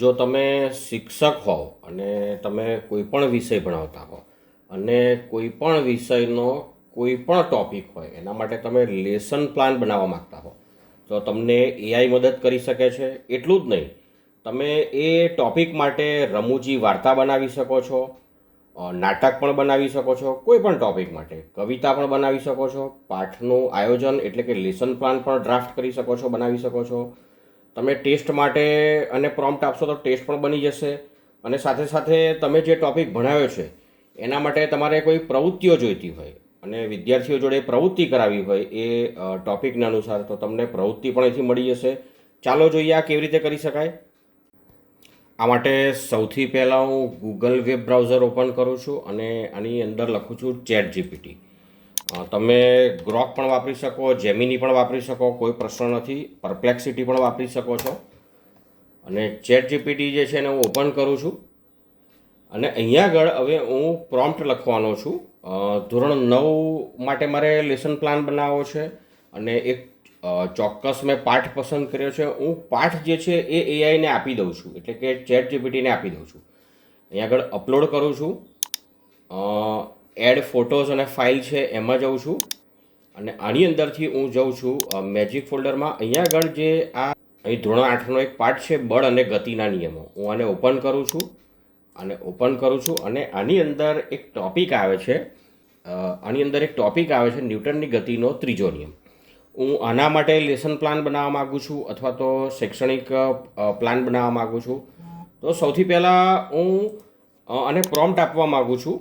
જો તમે શિક્ષક હોવ અને તમે કોઈ પણ વિષય ભણાવતા હો અને કોઈ પણ વિષયનો કોઈ પણ ટોપિક હોય, એના માટે તમે લેસન પ્લાન બનાવવા માગતા હો તો તમને એઆઈ મદદ કરી શકે છે. એટલું જ નહીં, તમે એ ટૉપિક માટે રમૂજી વાર્તા બનાવી શકો છો નાટક પણ બનાવી શકો છો કોઈ પણ ટોપિક માટે. કવિતા પણ બનાવી શકો છો, પાઠનું આયોજન એટલે કે લેસન પ્લાન પણ ડ્રાફ્ટ કરી શકો છો, બનાવી શકો છો. તમે ટેસ્ટ માટે અને પ્રોમ્પ્ટ આપશો તો ટેસ્ટ પણ બની જશે. અને સાથે સાથે તમે જે ટોપિક ભણાવ્યો છે, એના માટે તમારે કોઈ પ્રવૃત્તિઓ જોઈતી હોય અને વિદ્યાર્થીઓ જોડે પ્રવૃત્તિ કરાવી હોય એ ટોપિકના અનુસાર તો તમને પ્રવૃત્તિ પણ અહીંથી મળી જશે. ચાલો જોઈએ આ કેવી રીતે કરી શકાય. આ માટે સૌથી પહેલાં હું ગૂગલ વેબ બ્રાઉઝર ઓપન કરું છું અને આની અંદર લખું છું ચેટ જીપીટી તમે ગ્રોક પણ વાપરી શકો, જેમિની પણ વાપરી શકો, કોઈ પ્રશ્ન નથી. પરપ્લેક્સિટી પણ વાપરી શકો છો. અને ચેટ જીપીટી જે છે એને હું ઓપન કરું છું. અને અહીંયા આગળ હવે હું પ્રોમ્પ્ટ લખવાનો છું. ધોરણ નવ માટે મારે લેસન પ્લાન બનાવવો છે અને એક ચોક્કસ મેં પાઠ પસંદ કર્યો છે. હું પાઠ જે છે એ એઆઈને આપી દઉં છું, એટલે કે ચેટ જીપીટીને આપી દઉં છું. અહીંયા આગળ અપલોડ કરું છું. એડ ફોટોઝ અને ફાઇલ છે એમાં જાઉં છું. અને આની અંદરથી હું જાઉં છું મેજિક ફોલ્ડરમાં અહીંયા આગળ જે આ, અહીં ધોરણ આઠનો એક પાઠ છે, બળ અને ગતિના નિયમો. હું આને ઓપન કરું છું અને ઓપન કરું છું અને આની અંદર એક ટોપિક આવે છે આની અંદર એક ટોપિક આવે છે, ન્યૂટનની ગતિનો ત્રીજો નિયમ. હું આના માટે લેસન પ્લાન બનાવવા માગું છું અથવા તો શૈક્ષણિક પ્લાન બનાવવા માગું છું. તો સૌથી પહેલાં હું અને પ્રોમ્પ્ટ આપવા માગું છું.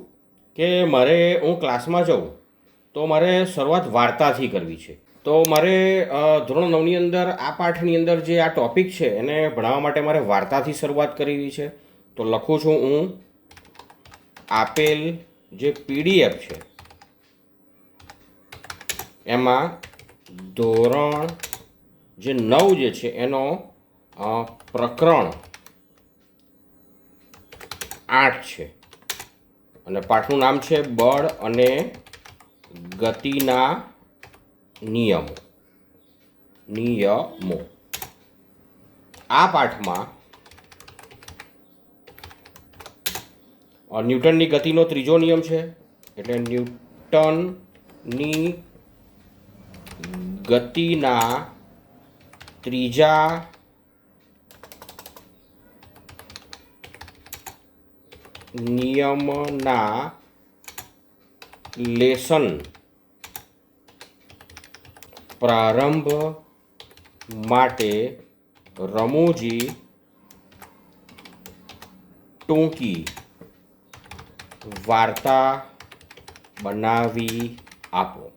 કે મારે હું ક્લાસમાં જાઉં, તો મારે શરૂઆત વાર્તાથી કરવી છે. તો મારે ધોરણ નવની અંદર, આ પાઠની અંદર જે આ ટોપિક છે, એને ભણાવવા માટે મારે વાર્તાથી શરૂઆત કરવી છે. તો લખું છું હું, આપેલ જે પીડીએફ છે, એમાં ધોરણ જે નવ જે છે, એનો પ્રકરણ આઠ છે. અને પાઠનું નામ છે બળ અને ગતિના નિયમો. નિયમો. આ પાઠમાં ન્યૂટનની ગતિનો ત્રીજો નિયમ છે. એટલે ન્યૂટનની ગતિના ત્રીજા નિયમના લેસન પ્રારંભ માટે રમૂજી ટૂંકી વાર્તા બનાવી આપો.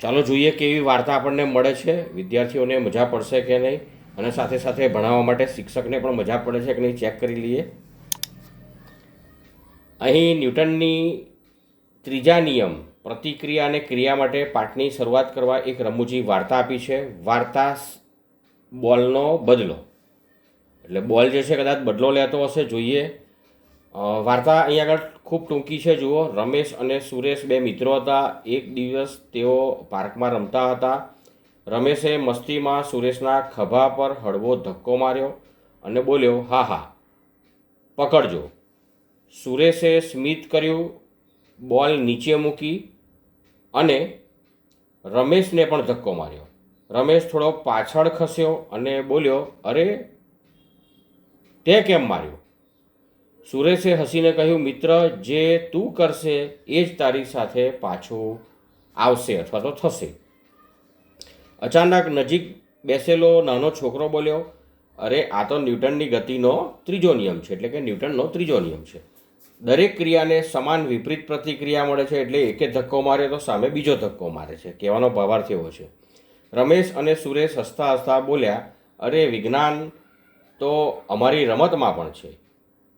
ચાલો જોઈએ કેવી વાર્તા આપણને મળે છે. વિદ્યાર્થીઓને મજા પડશે કે નહીં? અને સાથે સાથે ભણાવવા માટે શિક્ષકને પણ મજા પડે છે કે નહીં? ચેક કરી લઈએ. અહીં ન્યૂટનની ત્રીજા નિયમ પ્રતિક્રિયા અને ક્રિયા માટે પાઠની શરૂઆત કરવા એક રમૂજી વાર્તા આપી છે. વાર્તા બોલનો બદલો. એટલે બોલ જે છે કદાચ બદલો લેતો હશે, જોઈએ. વાર્તા અહીં આગળ ખૂબ ટૂંકી છે, જુઓ. રમેશ અને સુરેશ બે મિત્રો હતા. એક દિવસ તેઓ પાર્કમાં રમતા હતા. રમેશે મસ્તીમાં સુરેશના ખભા પર હળવો ધક્કો માર્યો અને બોલ્યો, હા હા. પકડજો. સુરેશે સ્મિત કર્યું, બોલ નીચે મૂકી અને રમેશને પણ ધક્કો માર્યો. રમેશ થોડો પાછળ ખસ્યો અને બોલ્યો, અરે, તે કેમ માર્યો? સુરેશે હસીને કહ્યું, મિત્ર, જે તું કરશે એ જ તારી સાથે પાછું આવશે અથવા તો થશે. અચાનક નજીક બેસેલો નાનો છોકરો બોલ્યો, અરે, આ તો ન્યૂટનની ગતિનો ત્રીજો નિયમ છે, એટલે કે ન્યૂટનનો ત્રીજો નિયમ છે. દરેક ક્રિયાને સમાન વિપરીત પ્રતિક્રિયા મળે છે એટલે એકે ધક્કો મારે તો સામે બીજો ધક્કો મારે છે. કહેવાનો ભાવાર્થ એવો છે. રમેશ અને સુરેશ હસતા હસતા બોલ્યા, અરે વિજ્ઞાન તો અમારી રમતમાં પણ છે.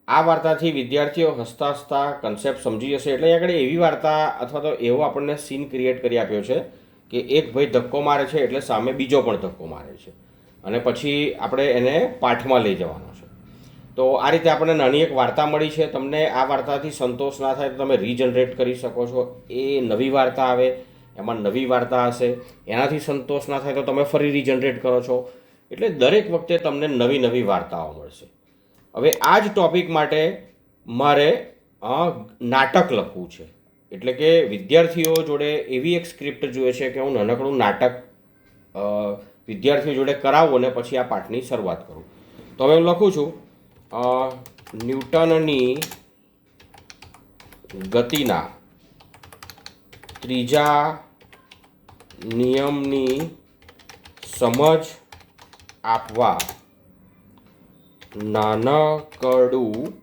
આ વાર્તાથી વિદ્યાર્થીઓ હસતા હસતા કન્સેપ્ટ સમજી જશે. એટલે આગળ એવી વાર્તા અથવા તો એવો આપણને સીન ક્રિએટ કરી આપ્યો છે કે એક ભાઈ ધક્કો મારે છે એટલે સામે બીજો પણ ધક્કો મારે છે. અને પછી આપણે એને પાઠમાં લઈ જવાનો છે. તો આ રીતે આપણને નાની એક વાર્તા મળી છે. તમને આ વાર્તાથી સંતોષ ના થાય તો તમે રીજનરેટ કરી શકો છો. એ નવી વાર્તા આવે, એમાં નવી વાર્તા હશે. એનાથી સંતોષ ના થાય તો તમે ફરી રીજનરેટ કરો છો. એટલે દરેક વખતે તમને નવી નવી વાર્તાઓ મળશે. હવે આ જ ટોપિક માટે મારે નાટક લખવું છે. એટલે કે વિદ્યાર્થીઓ જોડે એવી એક સ્ક્રિપ્ટ જોઈએ છે કે હું નાનકડું નાટક વિદ્યાર્થીઓ જોડે કરાવું અને પછી આ પાઠની શરૂઆત કરું. તો હવે હું લખું છું. ન્યૂટનની ગતિના ત્રીજા નિયમની સમજ આપવા નાનકડું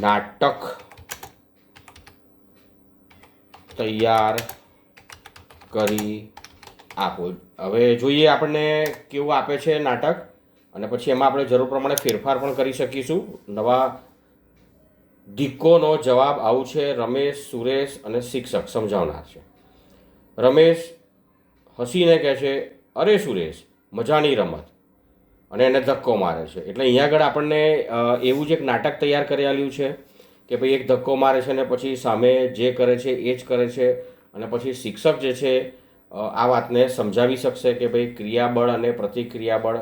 નાટક તૈયાર કરી આપો. હવે જોઈએ આપણને કેવું આપે છે નાટક, અને પછી એમાં આપણે જરૂર પ્રમાણે ફેરફાર પણ કરી શકીશું. નવા દિક્કોનો જવાબ આવું છે, રમેશ, સુરેશ અને શિક્ષક સમજાવનાર છે. રમેશ હસીને કહે છે, અરે સુરેશ, મજાની રમત. અને એને ધક્કો મારે છે. એટલે અહીંયા આગળ આપણને એવું જ એક નાટક તૈયાર કરેલું છે કે ભાઈ એક ધક્કો મારે છે ને પછી સામે જે કરે છે એ જ કરે છે, અને પછી શિક્ષક જે છે આ વાતને સમજાવી શકશે કે ભાઈ ક્રિયાબળ અને પ્રતિક્રિયાબળ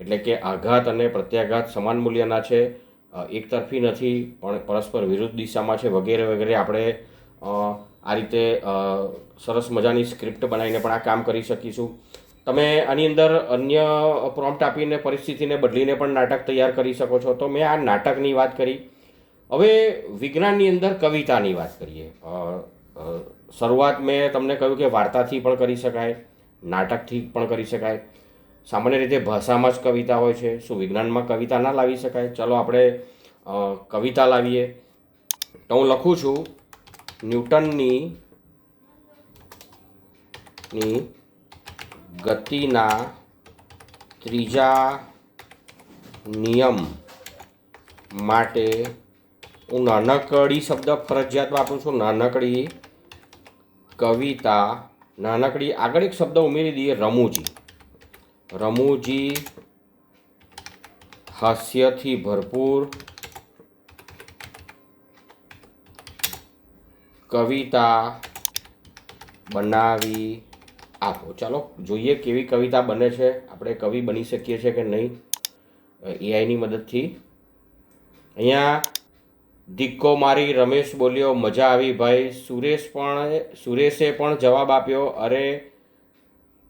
એટલે કે આઘાત અને પ્રત્યાઘાત સમાન મૂલ્યના છે એકતરફી નથી, પણ પરસ્પર વિરુદ્ધ દિશામાં છે વગેરે વગેરે આપણે આ રીતે સરસ મજાની સ્ક્રિપ્ટ બનાવીને પણ આ કામ કરી શકીશું. તમે આની અંદર અન્ય પ્રોમ્પ્ટ આપીને પરિસ્થિતિને બદલીને પણ નાટક તૈયાર કરી શકો છો. તો મેં આ નાટકની વાત કરી. હવે વિજ્ઞાનની અંદર કવિતાની વાત કરીએ. શરૂઆત મેં તમને કહ્યું કે વાર્તાથી પણ કરી શકાય, નાટકથી પણ કરી શકાય. સામાન્ય રીતે ભાષામાં જ કવિતા હોય છે, શું વિજ્ઞાનમાં કવિતા ના લાવી શકાય? ચલો આપણે કવિતા લાવીએ. તો હું લખું છું, ન્યૂટનની, ની ગતિના ત્રીજા નિયમ માટે હું નાનકડી શબ્દ ફરજિયાત વાપરું છું. નાનકડી કવિતા નાનકડી આગળ એક શબ્દ ઉમેરી દઈએ, રમૂજી. રમૂજી હાસ્યથી ભરપૂર કવિતા બનાવી આપો. ચાલો, જોઈએ કેવી કવિતા બને છે. આપણે કવિ બની શકીએ છીએ કે નહીં? એઆઈની મદદથી. અહીંયા દિક્કો મારી રમેશ બોલ્યો, મજા આવી ભાઈ. સુરેશ પણ, સુરેશે પણ જવાબ આપ્યો, અરે,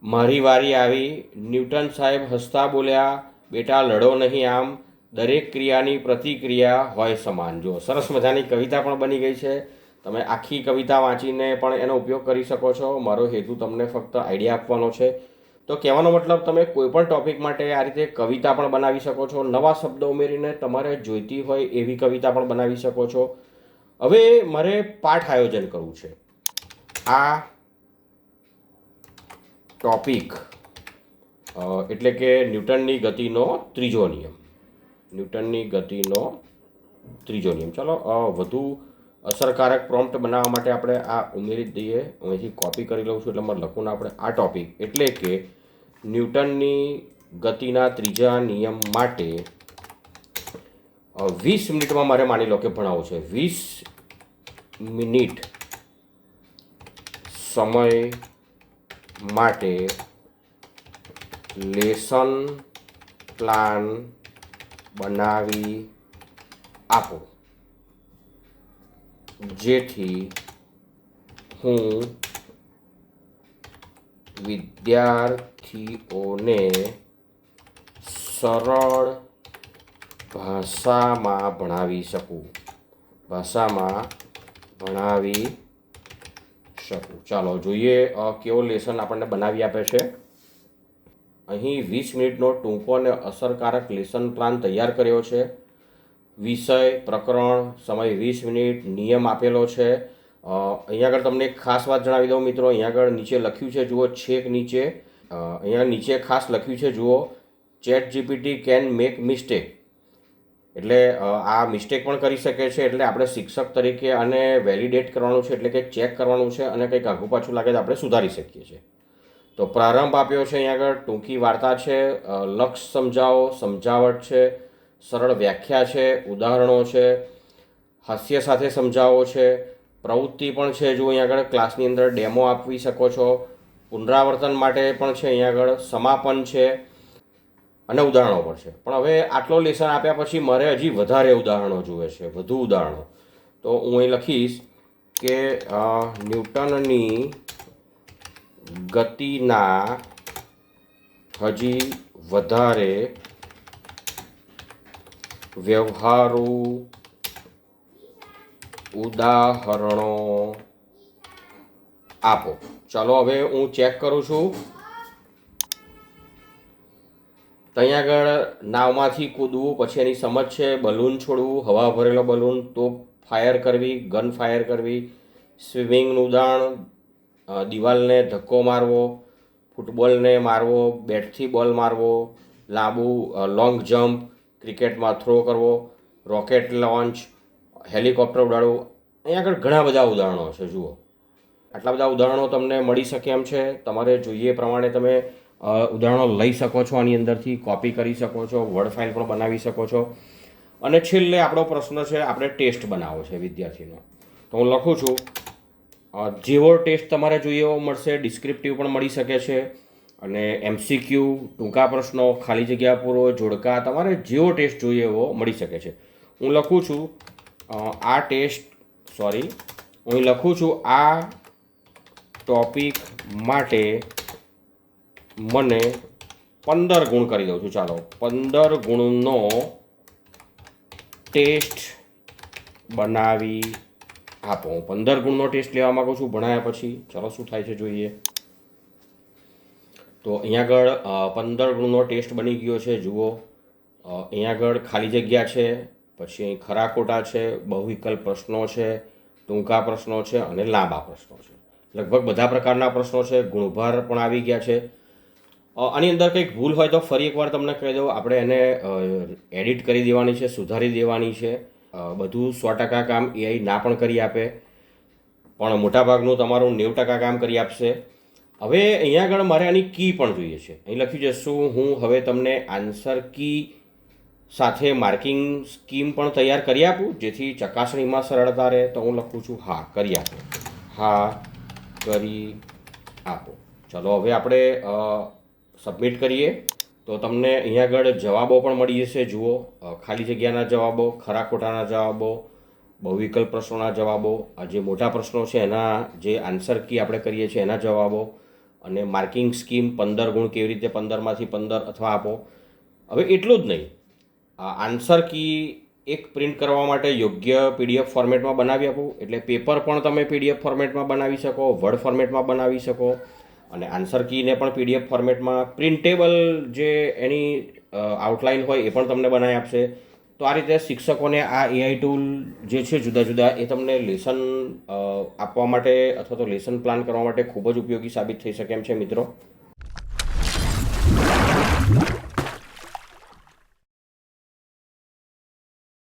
મારી વારી આવી. ન્યૂટન સાહેબ હસતા બોલ્યા, બેટા, લડો નહીં આમ. દરેક ક્રિયાની પ્રતિક્રિયા હોય સમાન. જો સરસ મજાની કવિતા પણ બની ગઈ છે. તમે આખી કવિતા વાંચીને પણ એનો ઉપયોગ કરી શકો છો. મારો હેતુ તમને ફક્ત આઈડિયા આપવાનો છે. તો કહેવાનો મતલબ તમે કોઈ પણ ટોપિક માટે આ રીતે કવિતા પણ બનાવી શકો છો, નવા શબ્દો ઉમેરીને તમારે જોઈતી હોય એવી કવિતા પણ બનાવી શકો છો. હવે મારે પાઠ આયોજન કરવું છે. આ ટોપિક એટલે કે ન્યૂટનની ગતિનો ત્રીજો નિયમ. ન્યૂટનની ગતિનો ત્રીજો નિયમ. ચાલો વધુ અસરકારક પ્રોમ્પ્ટ બનાવવા માટે આપણે આ ઉમેરી દઈએ. હું અહીંથી કોપી કરી લઉં છું એટલે મારે લખું આપણે આ ટોપિક એટલે કે ન્યૂટનની ગતિના ત્રીજા નિયમ માટે વીસ મિનિટમાં મારે માની લો કે ભણાવવું છે. વીસ મિનિટ સમય માટે લેસન પ્લાન બનાવી આપો. જેથી હું વિદ્યાર્થીઓને સરળ ભાષામાં ભણાવી શકું. ભાષામાં ભણાવી શકું. ચાલો જોઈએ કેવો લેસન આપણને બનાવી આપે છે. અહીં વીસ મિનિટનો ટૂંકો અને અસરકારક લેસન પ્લાન તૈયાર કર્યો છે. વિષય, પ્રકરણ, સમય વીસ મિનિટ, નિયમ આપેલો છે. અહીંયા આગળ તમને એક ખાસ વાત જણાવી દઉં મિત્રો. અહીંયા આગળ નીચે લખ્યું છે, જુઓ છેક નીચે. અહીંયા નીચે ખાસ લખ્યું છે, જુઓ. Chat GPT can make mistake એટલે આ મિસ્ટેક પણ કરી શકે છે, એટલે આપણે શિક્ષક તરીકે આને વેલિડેટ કરવાનું છે, એટલે કે ચેક કરવાનું છે અને કંઈક આઘું પાછું લાગે તો આપણે સુધારી શકીએ છીએ. તો પ્રારંભ આપ્યો છે અહીંયા આગળ. ટૂંકી વાર્તા છે. લક્ષ સમજાવો, સમજાવટ છે. સરળ વ્યાખ્યા છે, ઉદાહરણો છે, હાસ્ય સાથે સમજાવો છે, પ્રવૃત્તિ પણ છે, જો અહીંયા આગળ ક્લાસની અંદર ડેમો આપવી શકો છો, પુનરાવર્તન માટે પણ છે અહીંયા આગળ, સમાપન છે, અને ઉદાહરણો પણ છે. પણ હવે આટલો લેસન આપ્યા પછી મારે હજી વધારે ઉદાહરણો જોઈએ છે, વધુ ઉદાહરણો. તો હું અહીં લખીશ કે ન્યૂટનની ગતિના હજી વધારે વ્યવહારુ ઉદાહરણો આપો. ચાલો હવે હું ચેક કરું છું. ત્યાં આગળ નાવમાંથી કૂદવું, પછી એની સમજ છે, બલૂન છોડવું, હવા ભરેલો બલૂન તોપ ફાયર કરવી, ગન ફાયર કરવી, સ્વિમિંગનું ઉદાહરણ દિવાલને ધક્કો મારવો, ફૂટબોલને મારવો, બેટથી બોલ મારવો, લાંબુ લોંગ જમ્પ ક્રિકેટમાં થ્રો કરવો રોકેટ લોન્ચ હેલિકોપ્ટર ઉડાડવું, અહીંયા આગળ ઘણા બધા ઉદાહરણો છે, જુઓ. આટલા બધા ઉદાહરણો તમને મળી શકે એમ છે. તમારે જોઈએ પ્રમાણે તમે ઉદાહરણો લઈ શકો છો આની અંદરથી કોપી કરી શકો છો વર્ડ ફાઇલ પણ બનાવી શકો છો. અને છેલ્લે આપણો પ્રશ્ન છે, આપણે ટેસ્ટ બનાવવો છે વિદ્યાર્થીનો. તો હું લખું છું જેવો ટેસ્ટ તમારે જોઈએ એવો મળશે ડિસ્ક્રિપ્ટિવ પણ મળી શકે છે. અને એમસીક્યુ ટૂંકા પ્રશ્નો, ખાલી જગ્યા પૂરો, જોડકા, તમારે જેવો ટેસ્ટ જોઈએ એવો મળી શકે છે. હું લખું છું આ ટેસ્ટ સોરી હું લખું છું, આ ટોપિક માટે મને પંદર ગુણ કરી દઉં છું. ચાલો, પંદર ગુણનો ટેસ્ટ બનાવી આપો. હું પંદર ગુણનો ટેસ્ટ લેવા માગું છું, ભણાયા પછી. ચાલો, શું થાય છે જોઈએ? તો અહીંયા આગળ પંદર ગુણનો ટેસ્ટ બની ગયો છે, જુઓ. અહીંયા આગળ ખાલી જગ્યા છે, પછી અહીં ખરા ખોટા છે, બહુવિકલ્પ પ્રશ્નો છે, ટૂંકા પ્રશ્નો છે અને લાંબા પ્રશ્નો છે. લગભગ બધા પ્રકારના પ્રશ્નો છે, ગુણભાર પણ આવી ગયા છે. આની અંદર કંઈક ભૂલ હોય તો ફરી એકવાર તમને કહી દઉં. આપણે એને એડિટ કરી દેવાની છે, સુધારી દેવાની છે. બધું સો ટકા કામ એઆઈ ના પણ કરી આપે. પણ મોટાભાગનું તમારું નેવું ટકા કામ કરી આપશે. હવે અહીંયા આગળ મારે આની કી પણ જોઈએ છે. અહીં લખ્યું છે, શું હું હવે તમને આન્સર કી સાથે માર્કિંગ સ્કીમ પણ તૈયાર કરી આપું, જેથી ચકાસણીમાં સરળતા રહે, તો હું લખું છું, હા, કરી આપો. હા, કરી આપો. ચલો, હવે આપણે સબમિટ કરીએ. તો તમને અહીંયા આગળ જવાબો પણ મળી જશે, જુઓ. ખાલી જગ્યાના જવાબો, ખરા ખોટાના જવાબો, બહુવિકલ્પ પ્રશ્નોના જવાબો, આ જે મોટા પ્રશ્નો છે, એના જે આન્સર કી આપણે કરીએ છીએ, એના જવાબો અને માર્કિંગ સ્કીમ પંદર ગુણ કેવી રીતે પંદરમાંથી પંદર અથવા આપો. હવે એટલું જ નહીં. આન્સર કી એક પ્રિન્ટ કરવા માટે યોગ્ય પીડીએફ ફોર્મેટમાં બનાવી આપો. એટલે પેપર પણ તમે પીડીએફ ફોર્મેટમાં બનાવી શકો, વર્ડ ફોર્મેટમાં બનાવી શકો અને આન્સર કીને પણ પીડીએફ ફોર્મેટમાં પ્રિન્ટેબલ જે એની આઉટલાઇન હોય એ પણ તમને બનાવી આપશે. તો આ રીતે શિક્ષકોને આ એઆઈ ટૂલ જે છે જુદા જુદા, એ તમને લેસન આપવા માટે અથવા તો લેસન પ્લાન કરવા માટે ખૂબ જ ઉપયોગી સાબિત થઈ શકે એમ છે મિત્રો.